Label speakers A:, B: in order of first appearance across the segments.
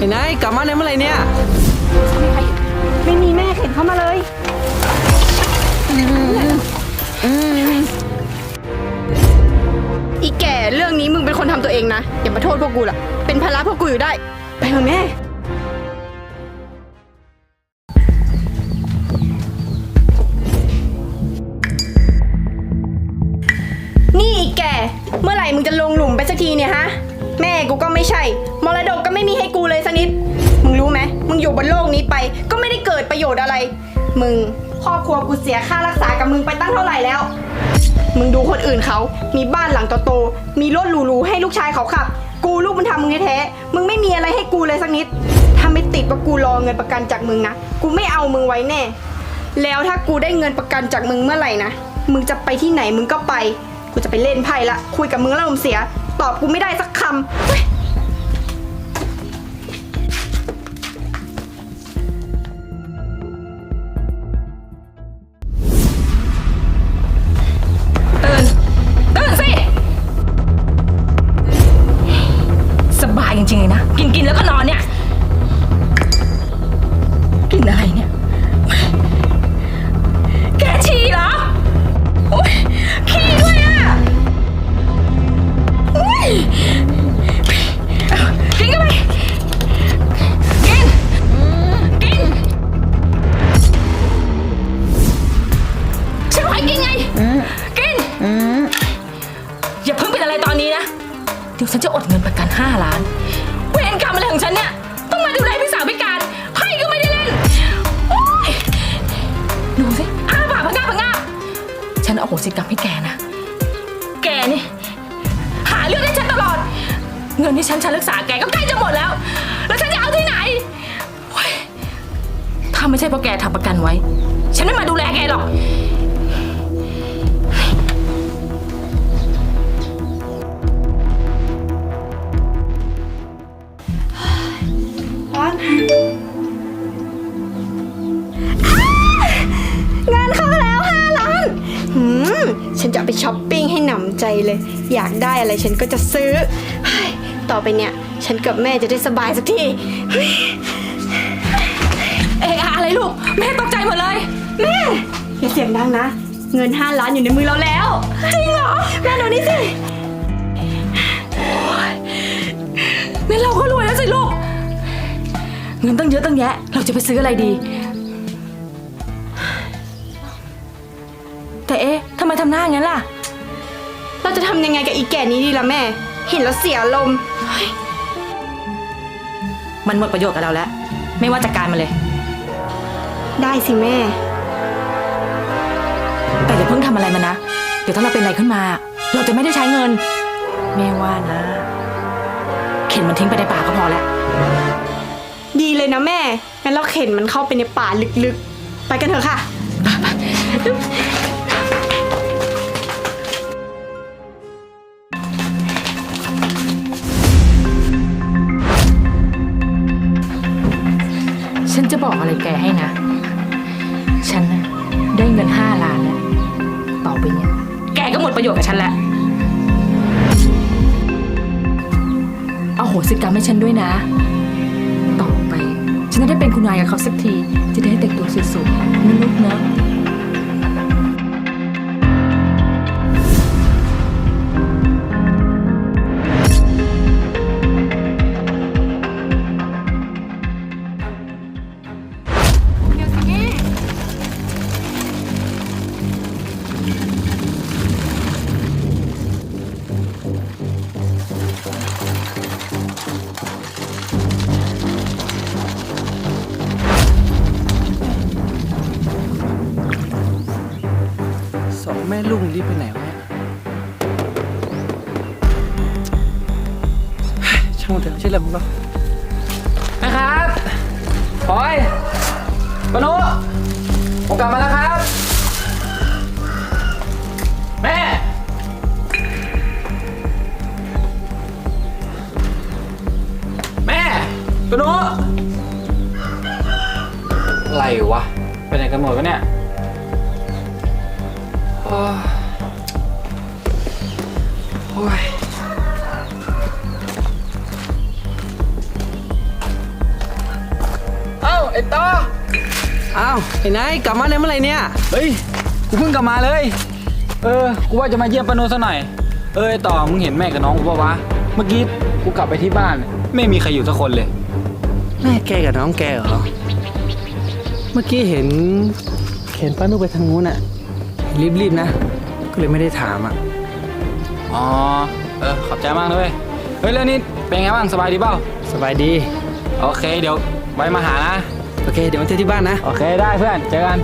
A: ไอ้นายกลับมาในเมื่อไหร่เนี่ย
B: ไม่มีแม่เข็นเข้ามาเลย อีแก่เรื่องนี้มึงเป็นคนทำตัวเองนะ อย่ามาโทษพวกกูล่ะ เป็นภาระพวกกูอยู่ได้ ไปเถอะแม่ นี่อีแก่ เมื่อไหร่มึงจะลงหลุมไปสักทีเนี่ยฮะ แม่กูก็ไม่ใช่ มรดกก็ไม่มีให้กูเลยสักนิด มึงรู้ไหมมึงอยู่บนโลกนี้ไป ก็ไม่ได้เกิดประโยชน์อะไร มึงครอบครัวกูเสียค่ารักษากับมึงไปตั้งเท่าไหร่แล้ว มึงดูคนอื่นเขา มีบ้านหลังโตๆมีรถหรูๆให้ลูกชายเขาขับ กูลูกมันทำมึงแท้ๆมึงไม่มีอะไรให้กูเลยสักนิด ถ้าไม่ติดว่ากูรอเงินประกันจากมึงนะ กูไม่เอามึงไว้แน่ แล้วถ้ากูได้เงินประกันจากมึงเมื่อไหร่นะ มึงจะไปที่ไหนมึงก็ไป กูจะไปเล่นไพ่ละ คุยกับมึงแล้วมึงเสีย ตอบกูไม่ได้สักคำ
C: อะไรของฉันเนี่ยต้องมาดูแลพี่สาวพิการไพ่ก็ไม่ได้เล่นโอ๊ยดูสิอ้าปากพังงาบพังงาบฉันเอาโหสิกรรมให้แกนะ แกนี่หาเรื่องให้ฉันตลอด เงินที่ฉันฉันรักษาแกก็ใกล้จะหมดแล้ว แล้วฉันจะเอาที่ไหนโอ๊ยถ้าไม่ใช่เพราะแกทำประกันไว้ ฉันไม่มาดูแลแกหรอก
B: งานเข้าแล้ว5ล้านหืมฉันจะเอาไปช้อปปิ้งให้หนำใจเลย อยากได้อะไรฉันก็จะซื้อเฮ้ยต่อไปเนี่ย ฉันกับแม่จะได้สบายสักทีเฮ้ย
C: เอะอะไรลูก แม่ตกใจหมดเลย
B: แม่อย่าเสียงดังนะ เงิน5ล้านอยู่ในมือเราแล้ว จริงเหรอ แม่ดูนี่สิ
C: งั้นเราก็รวยแล้วสิลูก เงินตั้งเยอะตั้งแยะ เราจะไปซื้ออะไรดี แต่เอ๊ะทำไมทำหน้างั้นล่ะ
B: เราจะทำยังไงกับอีแก่นี้ดีล่ะแม่ เห็นแล้วเสียลมณ์เฮ้ย
C: มันหมดประโยชน์กับเราแล้ว ไม่ว่าจัดการมันเลย
B: ได้สิแม่
C: แต่อย่าเพิ่งทำอะไรมันนะ เดี๋ยวถ้าเราเป็นอะไรขึ้นมา เราจะไม่ได้ใช้เงิน แม่ว่านะ เข็นมันทิ้งไปในป่าก็พอแล้ว
B: ดี เลยนะแม่ งั้นเราเข็นมันเข้าไปในป่าลึกๆ ไปกันเถอะค่ะ
C: ฉันจะบอกอะไรแกให้นะ ฉันนะได้เงินห้าล้านแล้ว ต่อไปเนี่ย แกก็หมดประโยชน์กับฉันแล้วเอาโหสิกรรมให้ฉันด้วยนะ ฉันจะได้เป็นคุณนายกับเขาสักที จะได้แต่งตัวสวยๆนะลูกเนาะ
A: ช่างมันเถอะใช่อเลยมึงก็นะครับปอยปนุผมกลับมาแล้วครับ แม่ แม่ปนุอะไรวะไปไหนกันหมดวะเนี่ยโอ้ย อ้ต่อ
D: อ้าวไอ้นายกลับมาได้เมื่อไหร่เนี่ย
A: เฮ้ย กูเพิ่งกลับมาเลย เออ กูว่าจะมาเยี่ยมปาโนซะหน่อย เออไอ้ต่อ มึงเห็นแม่กับน้องกูปะวะ เมื่อกี้กูกลับไปที่บ้าน ไม่มีใครอยู่สักคนเลย
D: แม่แกกับน้องแกเหรอ เมื่อกี้เห็นเห็นป้านุไปทางนู้นอะรีบๆนะ ก็เลยไม่ได้ถามอะ
A: อ๋อ เออ ขอบใจมากนะเว้ย เฮ้ยแล้วนี่เป็นไงบ้างสบายดีเปล่า
D: สบายดี
A: โอเค เดี๋ยวไว้มาหานะ
D: โอเค เดี๋ยวมาเจอที่บ้านนะ
A: โอเคได้เพื่อนเจอกัน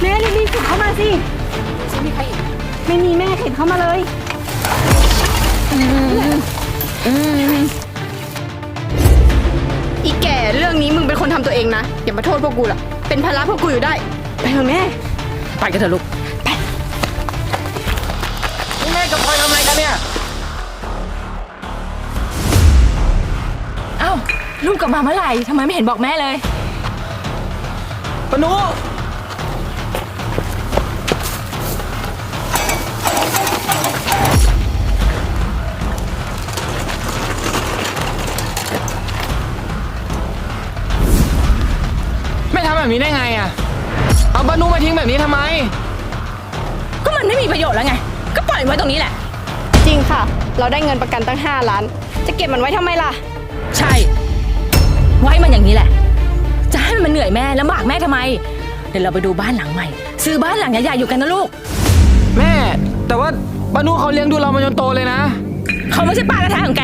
B: แม่รีบๆเข็นเข้ามาสิไม่มีใครไม่มีแม่เข็นเข้ามาเลย อีแก่เรื่องนี้มึงเป็นคนทำตัวเองนะ อย่ามาโทษพวกกูล่ะ เป็นภาระพวกกูอยู่ได้ ไปเถอะแม่
C: ไปกันเถอะลูกาลูกกลับมาเมื่อไหร่ทำไมไม่เห็นบอกแม่เลย
A: ปานุไม่ทำแบบนี้ได้ไงอะ เอาปานุมาทิ้งแบบนี้ทำไม
C: ก็มันไม่มีประโยชน์แล้วไง ก็ปล่อยไว้ตรงนี้แหละ
B: จริงค่ะ เราได้เงินประกันตั้ง 5 ล้าน จะเก็บมันไว้ทำไมล่ะ
C: ใช่ ไว้มันอย่างนี้แหละ จะให้มันเหนื่อยแม่ลำบากแม่ทำไม เดี๋ยวเราไปดูบ้านหลังใหม่ ซื้อบ้านหลังใหญ่ๆอยู่กันนะลูก
A: แม่ แต่ว่าปานุเขาเลี้ยงดูเรามาจนโตเลยนะ
C: เขาไม่ใช่ป้าแท้ๆของแก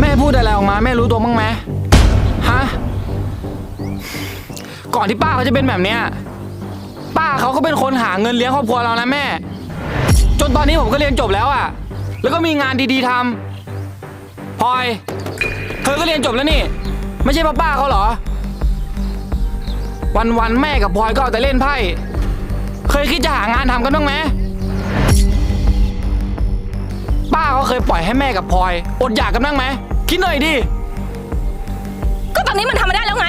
A: แม่พูดอะไรออกมาแม่รู้ตัวมั้างไหมฮะ ก่อนที่ป้าเขาจะเป็นแบบเนี้ย ป้าเขาก็เป็นคนหาเงินเลี้ยงครอบครัวเรานะแม่ จนตอนนี้ผมก็เรียนจบแล้วอะ่ะแล้วก็มีงานดีๆทำพลอย เธอก็เรียนจบแล้วนี่ ไม่ใช่ป้าป้าเขาเหรอ วันๆแม่กับพลอยก็เอาแต่เล่นไพ่เคยคิดจะหางานทำกันบ้างไหมป้าเขาเคยปล่อยให้แม่กับพลอย อดอยากกันบ้างไหมคิดหน่อยดิ
C: ก็ตอนนี้มันทำมาได้แล้วไง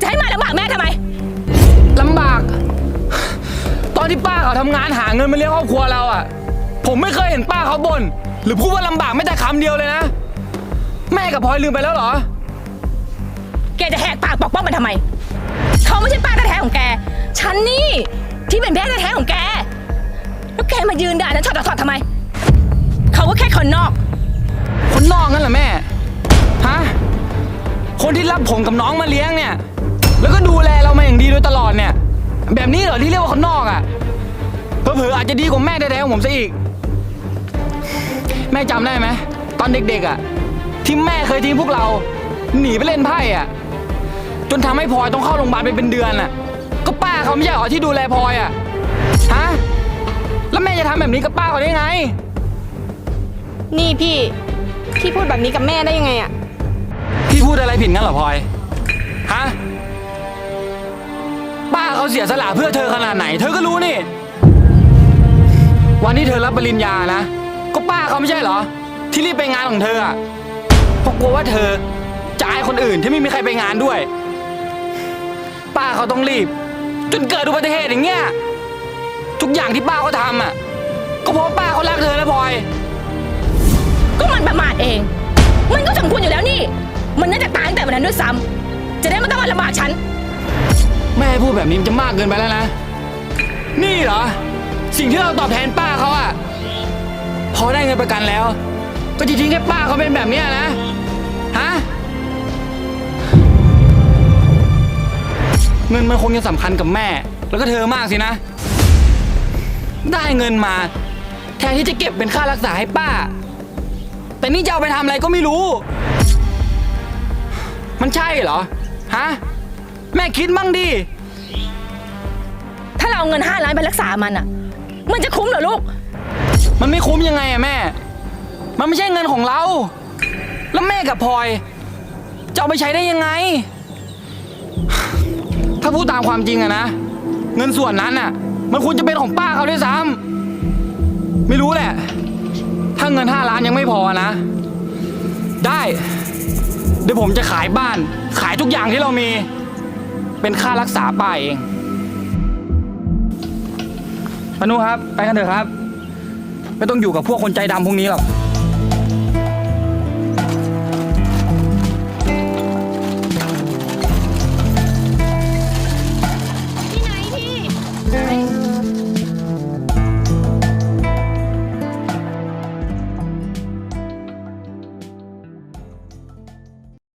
C: จะให้มาลำบากแม่ทำไม
A: ลำบาก ตอนที่ป้าเขาทำงานหาเงินมาเลี้ยงครอบครัวเราอะ่ะ ผมไม่เคยเห็นป้าเขาบ่นหรือพูดว่าลำบากไม่แต่คำเดียวเลยนะ แม่กับพลอยลืมไปแล้วเหรอ
C: แกจะแหกปากปกป้องมันทำไม เขาไม่ใช่ป้าแท้ๆของแก ฉันนี่ที่เป็นแม่แท้ๆของแก แล้วแกมายืนด่าฉันถอดถอดทำไม เขาก็แค่คนนอก
A: คนนอกนั่นเหรอแม่ ฮะ คนที่รับผมกับน้องมาเลี้ยงเนี่ย แล้วก็ดูแลเรามาอย่างดีโดยตลอดเนี่ย แบบนี้เหรอที่เรียกว่าคนนอกอะ่ะ เผลอๆอาจจะดีกว่าแม่แท้ๆของผมซะอีก แม่จำได้ไหมตอนเด็กๆอะ่ะที่แม่เคยทิ้งพวกเรา หนีไปเล่นไพ่อะ่ะ จนทำให้พลอยต้องเข้าโรงพยาบาลไปเป็นเดือนอะ ก็ป้าเขาไม่ใช่เหรอที่ดูแลพลอยอะ ฮะ แล้วแม่จะทำแบบนี้กับป้าเขาได้ไง
B: นี่พี่ พี่พูดแบบนี้กับแม่ได้ยังไงอะ
A: พี่พูดอะไรผิดงั้นเหรอพลอย ฮะ ป้าเขาเสียสละเพื่อเธอขนาดไหน เธอก็รู้นี่ วันที่เธอรับปริญญานะ ก็ป้าเขาไม่ใช่เหรอ ที่รีบไปงานของเธออะเพราะกลัวว่าเธอจะอายคนอื่นที่ไม่มีใครไปงานด้วย ป้าเขาต้องรีบ จนเกิดอุบัติเหตุอย่างเงี้ยทุกอย่างที่ป้าเขาทำอะ ก็เพราะว่าป้าเขารักเธอนะพลอย
C: ก็มันประมาทเอง มันก็สมควรอยู่แล้วนี่ มันน่าจะตายตั้งแต่วันนั้นด้วยซ้ำจะได้ไม่ต้องมาลำบากฉัน
A: แม่พูดแบบนี้มันจะมากเกินไปแล้วนะ นี่เหรอ สิ่งที่เราตอบแทนป้าเขาอะพอได้เงินประกันแล้ว ก็จะทิ้งให้ป้าเขาเป็นแบบเนี้ยนะ เงินมันคงจะสำคัญกับแม่ แล้วก็เธอมากสินะ ได้เงินมา แทนที่จะเก็บเป็นค่ารักษาให้ป้า แต่นี่จะเอาไปทำอะไรก็ไม่รู้ มันใช่เหรอ ฮะ แม่คิดมั่งดิ
C: ถ้าเราเอาเงินห้าล้านไปรักษามันอะ มันจะคุ้มเหรอลูก
A: มันไม่คุ้มยังไงอะแม่ มันไม่ใช่เงินของเรา แล้วแม่กับพลอย จะเอาไปใช้ได้ยังไง ถ้าพูดตามความจริงอะนะ เงินส่วนนั้นอะมันควรจะเป็นของป้าเขาด้วยซ้ำไม่รู้แหละ ถ้าเงินห้าล้านยังไม่พอนะ ได้ เดี๋ยวผมจะขายบ้าน ขายทุกอย่างที่เรามี เป็นค่ารักษาป้าเองพานุครับ ไปกันเถอะครับ ไม่ต้องอยู่กับพวกคนใจดำพวกนี้หรอก